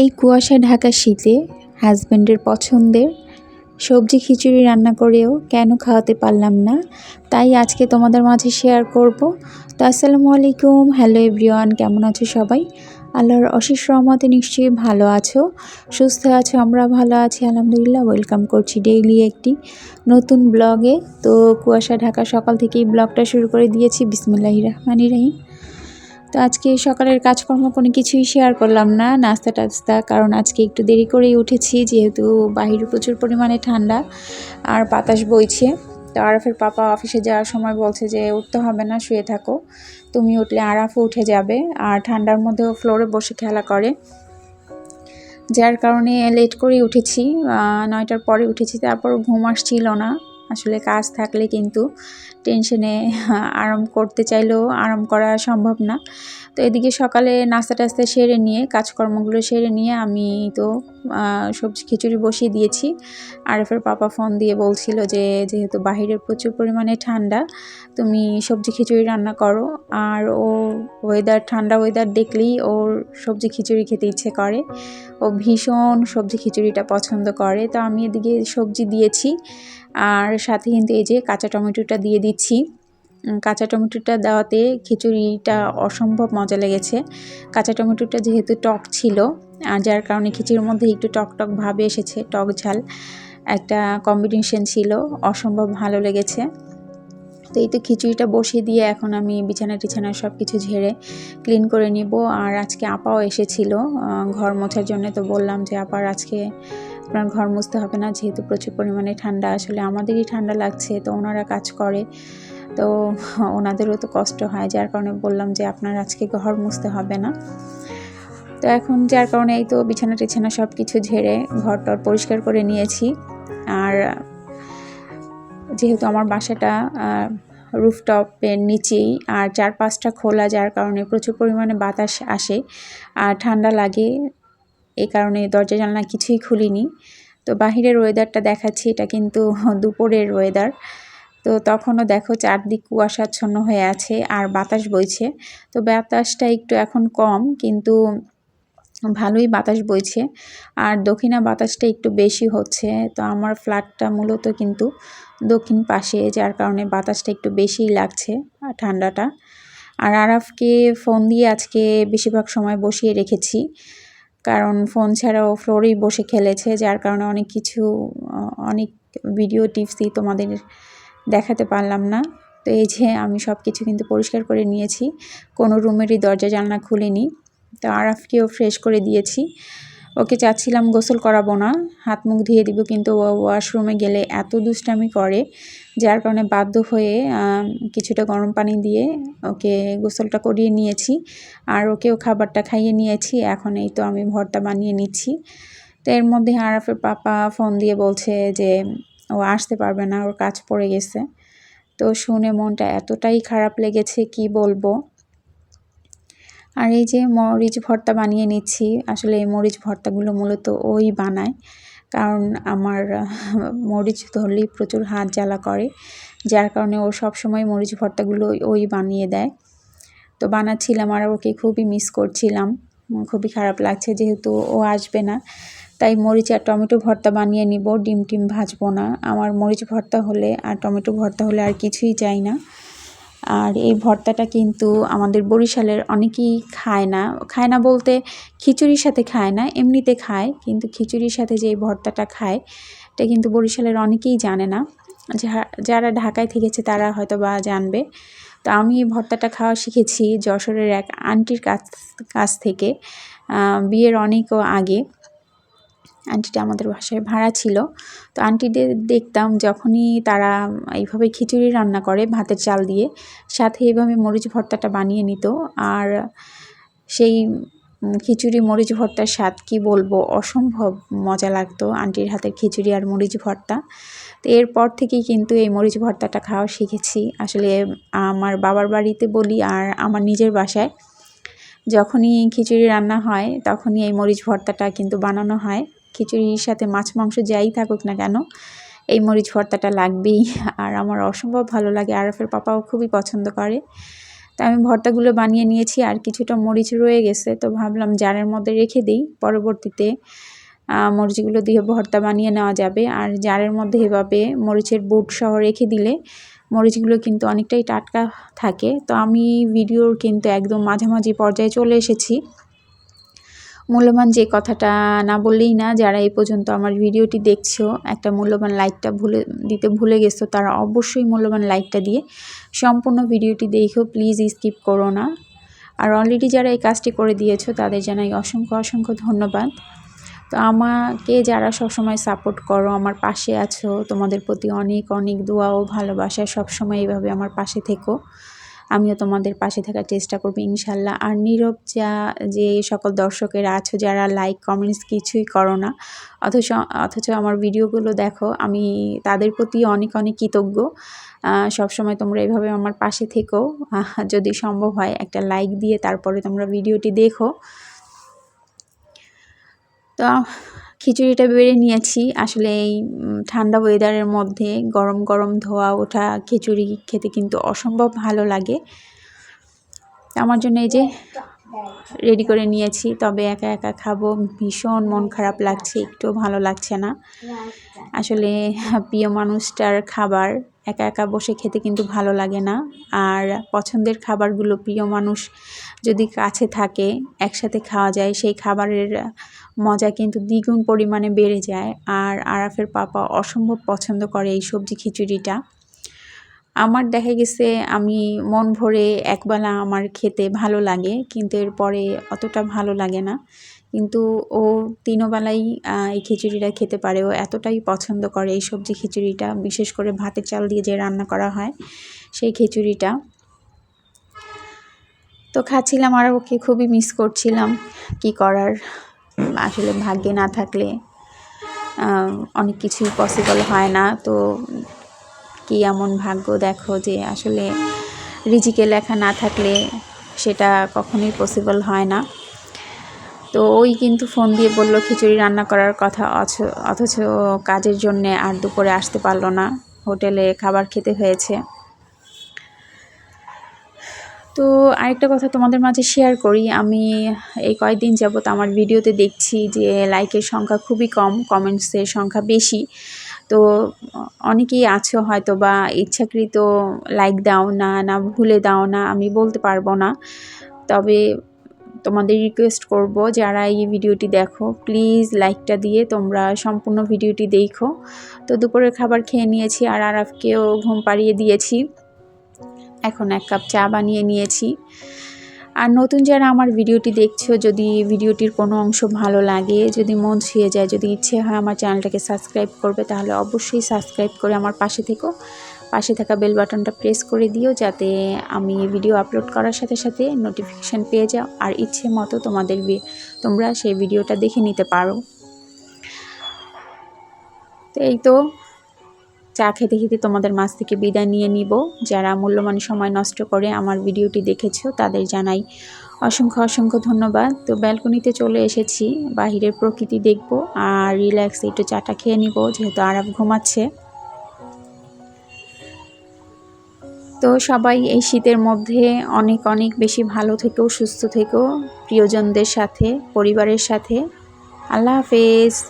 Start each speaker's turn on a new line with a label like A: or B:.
A: এই কুয়াশা ঢাকা শীতে হাজব্যান্ডের পছন্দের সবজি খিচুড়ি রান্না করেও কেন খাওয়াতে পারলাম না, তাই আজকে তোমাদের মাঝে শেয়ার করব। তো আসসালামু আলাইকুম হ্যালো এভরিওয়ান কেমন আছো সবাই? আল্লাহর অশেষ রহমতে নিশ্চয়ই ভালো আছো, সুস্থ আছো, আমরা ভালো আছি, আলহামদুলিল্লাহ ওয়েলকাম করছি ডেইলি একটি নতুন ব্লগে তো কুয়াশা ঢাকা সকাল থেকেই ব্লগটা শুরু করে দিয়েছি বিসমিল্লাহ রহমানি রহিম। তো আজকে সকালের কাজকর্ম কোনো কিছুই শেয়ার করলাম না, নাস্তা টাস্তা, কারণ আজকে একটু দেরি করেই উঠেছি যেহেতু বাহিরে প্রচুর পরিমাণে ঠান্ডা আর বাতাস বইছে। তো আরাফের পাপা অফিসে যাওয়ার সময় বলছে যে, উঠতে হবে না, শুয়ে থাকো। তুমি উঠলে আরাফও উঠে যাবে আর ঠান্ডার মধ্যেও ফ্লোরে বসে খেলা করে। যার কারণে লেট করেই উঠেছি নয়টার পরে উঠেছি তারপর ঘুম আসছিল না। আসলে কাজ থাকলে কিন্তু টেনশনে আরাম করতে চাইলেও আরাম করা সম্ভব না। তো এদিকে সকালে নাস্তা টাস্তা সেরে নিয়ে, কাজকর্মগুলো সেরে নিয়ে আমি তো সবজি খিচুড়ি বসিয়ে দিয়েছি। আরেফের পাপা ফোন দিয়ে বলছিল যে, যেহেতু বাহিরের প্রচুর পরিমাণে ঠান্ডা, তুমি সবজি খিচুড়ি রান্না করো। আর ও ওয়েদার ঠান্ডা ওয়েদার দেখলেই ওর সবজি খিচুড়ি খেতে ইচ্ছে করে। ও ভীষণ সবজি খিচুড়িটা পছন্দ করে। তো আমি এদিকে সবজি দিয়েছি। আর সাথে কিন্তু এই যে কাঁচা টমেটোটা দিয়ে দিচ্ছি। কাঁচা টমেটোটা দেওয়াতে খিচুড়িটা অসম্ভব মজা লেগেছে। কাঁচা টমেটোটা যেহেতু টক ছিল, আর যার কারণে খিচুড়ির মধ্যে একটু টক টক ভাবে এসেছে, টক ঝাল, একটা কম্বিনেশন ছিল, অসম্ভব ভালো লেগেছে। তো এই তো খিচুড়িটা বসিয়ে দিয়ে এখন আমি বিছানা টিছানা সব কিছু ঝেড়ে ক্লিন করে নিব। আর আজকে আপাও এসেছিল ঘর মোছার জন্য। তো বললাম যে, আপার আজকে আপনার ঘর মুছতে হবে না, যেহেতু প্রচুর পরিমাণে ঠান্ডা। আসলে আমাদেরই ঠান্ডা লাগছে, তো ওনারা কাজ করে। তো ওনাদেরও তো কষ্ট হয়, যার কারণে বললাম যে আপনার আজকে ঘর মুছতে হবে না। তো এখন যার কারণে এই তো বিছানা টিছানা সব কিছু ঝেড়ে ঘরটর পরিষ্কার করে নিয়েছি। আর যেহেতু আমার বাসাটা রুফটপের নিচেই, আর চার পাঁচটা খোলা, যার কারণে প্রচুর পরিমাণে বাতাস আসে, আর ঠান্ডা লাগে। এই কারণে দরজা জানলা কিছুই খুলিনি। তো বাহিরের ওয়েদারটা দেখাচ্ছি, এটা কিন্তু দুপুরের ওয়েদার তো তখনও দেখো চারদিক কুয়াশাচ্ছন্ন হয়ে আছে, আর বাতাস বইছে। তো বাতাসটা একটু এখন কম, কিন্তু ভালোই বাতাস বইছে। আর দক্ষিণা বাতাসটা একটু বেশি হচ্ছে, তো আমার ফ্ল্যাটটা মূলত কিন্তু দক্ষিণ পাশে, যার কারণে বাতাসটা একটু বেশিই লাগছে ঠান্ডাটা। আর আরাফকে ফোন দিয়ে আজকে বেশিরভাগ সময় বসিয়ে রেখেছি। কারণ ফোন ছাড়াও ফ্লোরেই বসে খেলেছে, যার কারণে অনেক কিছু অনেক ভিডিও টিপসই তোমাদের দেখাতে পারলাম না। তো এই যে আমি সব কিছু কিন্তু পরিষ্কার করে নিয়েছি, কোনো রুমেরই দরজা জানলা খুলিনি। তো আরাফকেও ফ্রেশ করে দিয়েছি। ওকে চাচ্ছিলাম গোসল করাবো না, হাত মুখ ধুয়ে দিব কিন্তু ওয়াশরুমে গেলে এত দুষ্টামি করে, যার কারণে বাধ্য হয়ে কিছুটা গরম পানি দিয়ে ওকে গোসলটা করিয়ে নিয়েছি। আর ওকেও খাবারটা খাইয়ে নিয়েছি, এখন এই তো আমি ভর্তা বানিয়ে নিচ্ছি। তো এর মধ্যে আরাফের পাপা ফোন দিয়ে বলছে যে ও আসতে পারবে না, ওর কাজ পড়ে গেছে। তো শুনে মনটা এতটাই খারাপ লেগেছে, কি বলব? আর এই যে মরিচ ভর্তা বানিয়ে নিচ্ছি, আসলে এই মরিচ ভর্তাগুলো মূলত ওই বানায়। কারণ আমার, মরিচ ধরলেই প্রচুর হাত জ্বালা করে, যার কারণে ও সব সময় মরিচ ভর্তাগুলো ওই বানিয়ে দেয়। তো বানাচ্ছিলাম আর ওকে খুবই মিস করছিলাম। খুবই খারাপ লাগছে যেহেতু ও আসবে না। তাই মরিচ আর টমেটো ভর্তা বানিয়ে নিব, ডিম টিম ভাজবো না। আমার মরিচ ভর্তা হলে আর টমেটো ভর্তা হলে আর কিছুই চাই না। আর এই ভর্তাটা কিন্তু আমাদের বরিশালের অনেকেই খায় না। খায় না বলতে খিচুড়ির সাথে খায় না, এমনিতে খায়, কিন্তু খিচুড়ির সাথে যে এই ভর্তাটা খায়, এটা কিন্তু বরিশালের অনেকেই জানে না। যারা ঢাকায় থেকেছে তারা হয়তো বা জানবে। তো আমি এই ভর্তাটা খাওয়া শিখেছি যশোরের এক আন্টির কাছ কাছ থেকে বিয়ের অনেকও আগে। আন্টিটা আমাদের বাসায় ভাড়া ছিল। তো আন্টিদের দেখতাম যখনই তারা এইভাবে খিচুড়ি রান্না করে ভাতের চাল দিয়ে, সাথে এইভাবে মরিচ ভর্তাটা বানিয়ে নিত। আর সেই খিচুড়ি মরিচ ভর্তার স্বাদ কি বলব, অসম্ভব মজা লাগতো আন্টির হাতের খিচুড়ি আর মরিচ ভর্তা। তো এরপর থেকেই কিন্তু এই মরিচ ভর্তাটা খাওয়া শিখেছি। আসলে আমার বাবার বাড়িতে বলি আর আমার নিজের বাসায়, যখনই খিচুড়ি রান্না হয় তখনই এই মরিচ ভর্তাটা কিন্তু বানানো হয়। খিচুড়ির সাথে মাছ, মাংস যাই থাকুক না কেন, এই মরিচ ভর্তাটা লাগবেই। আর আমার অসম্ভব ভালো লাগে, আরফের পাপাও খুবই পছন্দ করে। তা আমি ভর্তাগুলো বানিয়ে নিয়েছি, আর কিছুটা মরিচ রয়ে গেছে, তো ভাবলাম জারের মধ্যে রেখে দিই। পরবর্তীতে মরিচগুলো দিয়ে ভর্তা বানিয়ে নেওয়া যাবে। আর জারের মধ্যে এভাবে মরিচের বুট সহ রেখে দিলে মরিচগুলো কিন্তু অনেকটাই টাটকা থাকে। তো আমি ভিডিওর কিন্তু একদম মাঝামাঝি পর্যায়ে চলে এসেছি। মূল্যবান যে কথাটা না বললেই না, যারা এই পর্যন্ত আমার ভিডিওটি দেখছ, একটা মূল্যবান লাইকটা ভুলে, দিতে ভুলে গেছো, তারা অবশ্যই মূল্যবান লাইকটা দিয়ে সম্পূর্ণ ভিডিওটি দেখেও প্লিজ স্কিপ করো না। আর অলরেডি যারা এই কাজটি করে দিয়েছ, তাদের জানাই অসংখ্য অসংখ্য ধন্যবাদ। তো আমাকে যারা সবসময় সাপোর্ট করো, আমার পাশে আছো, তোমাদের প্রতি অনেক অনেক দোয়া ও ভালোবাসা, সবসময় এইভাবে আমার পাশে থেকো। আমিও তোমাদের পাশে থাকার চেষ্টা করব, ইনশাল্লাহ। আর নীরব যা, যে সকল দর্শকেরা আছো, যারা লাইক কমেন্টস কিছুই করো না, অথচ অথচ আমার ভিডিওগুলো দেখো, আমি তাদের প্রতি অনেক অনেক কৃতজ্ঞ। সবসময় তোমরা এভাবে আমার পাশে থেকো। যদি সম্ভব হয়, একটা লাইক দিয়ে তারপরে তোমরা ভিডিওটি দেখো। তো খিচুড়িটা বেড়ে নিয়েছি। আসলে এই ঠান্ডা ওয়েদারের মধ্যে গরম গরম ধোয়া ওঠা খিচুড়ি খেতে কিন্তু অসম্ভব ভালো লাগে। আমার জন্য এই যে রেডি করে নিয়েছি, তবে একা একা খাব, ভীষণ মন খারাপ লাগছে একটু ভালো লাগছে না। আসলে প্রিয় মানুষটার খাবার একা একা বসে খেতে কিন্তু ভালো লাগে না। আর পছন্দের খাবারগুলো প্রিয় মানুষ যদি কাছে থাকে, একসাথে খাওয়া যায়, সেই খাবারের মজা কিন্তু দ্বিগুণ পরিমাণে বেড়ে যায়। আর আরাফের পাপা অসম্ভব পছন্দ করে এই সবজি খিচুড়িটা। আমার দেখা গেছে আমি মন ভরে একবেলা আমার খেতে ভালো লাগে, কিন্তু এরপরে অতটা ভালো লাগে না। কিন্তু ও তিনোবেলাই এই খিচুড়িটা খেতে পারে। ও এতটাই পছন্দ করে এই সবজি খিচুড়িটা, বিশেষ করে ভাতের চাল দিয়ে যে রান্না করা হয় সেই খিচুড়িটা। তো খাচ্ছিলাম আর ওকে খুবই মিস করছিলাম, কি করার? আসলে ভাগ্যে না থাকলে অনেক কিছুই পসিবল হয় না। তো কি এমন ভাগ্য দেখো যে আসলে রিজিকে লেখা না থাকলে সেটা কখনোই পসিবল হয় না। তো ওই কিন্তু ফোন দিয়ে বলল, খিচুড়ি রান্না করার কথা অথচ কাজের জন্যে আর দুপুরে আসতে পারল না। হোটেলে খাবার খেতে হয়েছে। তো আরেকটা কথা তোমাদের মাঝে শেয়ার করি। আমি এই কয়েকদিন যাবত আমার ভিডিওতে দেখছি যে লাইকের সংখ্যা খুবই কম কমেন্টসের সংখ্যা বেশি। তো অনেকেই আছো হয়তো বা ইচ্ছাকৃত লাইক দাও না না ভুলে দাও না, আমি বলতে পারব না। তবে তোমাদের রিকোয়েস্ট করব যারা এই ভিডিওটি দেখো প্লিজ লাইকটা দিয়ে তোমরা সম্পূর্ণ ভিডিওটি দেখো। তো দুপুরের খাবার খেয়ে নিয়েছি আর আরাফকেও ঘুম পাড়িয়ে দিয়েছি। এখন এক কাপ চা বানিয়ে নিয়েছি। আর নতুন যারা আমার ভিডিওটি দেখছ, যদি ভিডিওটির কোনো অংশ ভালো লাগে, যদি মন ছুঁয়ে যায়, যদি ইচ্ছে হয় আমার চ্যানেলটাকে সাবস্ক্রাইব করবে, তাহলে অবশ্যই সাবস্ক্রাইব করে আমার পাশে থেকো। পাশে থাকা বেল বাটনটা প্রেস করে দিও যাতে আমি ভিডিও আপলোড করার সাথে সাথে নোটিফিকেশান পেয়ে যাও। আর ইচ্ছে মতো তোমাদের তোমরা সেই ভিডিওটা দেখে নিতে পারো। তো এই তো চা খেতে খেতে তোমাদের মাছ থেকে বিদায় নিয়ে নিব। যারা মূল্যবান সময় নষ্ট করে আমার ভিডিওটি দেখেছ তাদের জানাই অসংখ্য অসংখ্য ধন্যবাদ। তো ব্যালকনিতে চলে এসেছি, বাহিরের প্রকৃতি দেখব আর রিল্যাক্স একটু চাটা খেয়ে নিব, যেহেতু আরাম ঘুমাচ্ছে। তো সবাই এই শীতের মধ্যে অনেক অনেক বেশি ভালো থেকেও সুস্থ থেকেও প্রিয়জনদের সাথে, পরিবারের সাথে। আল্লাহ হাফেজ।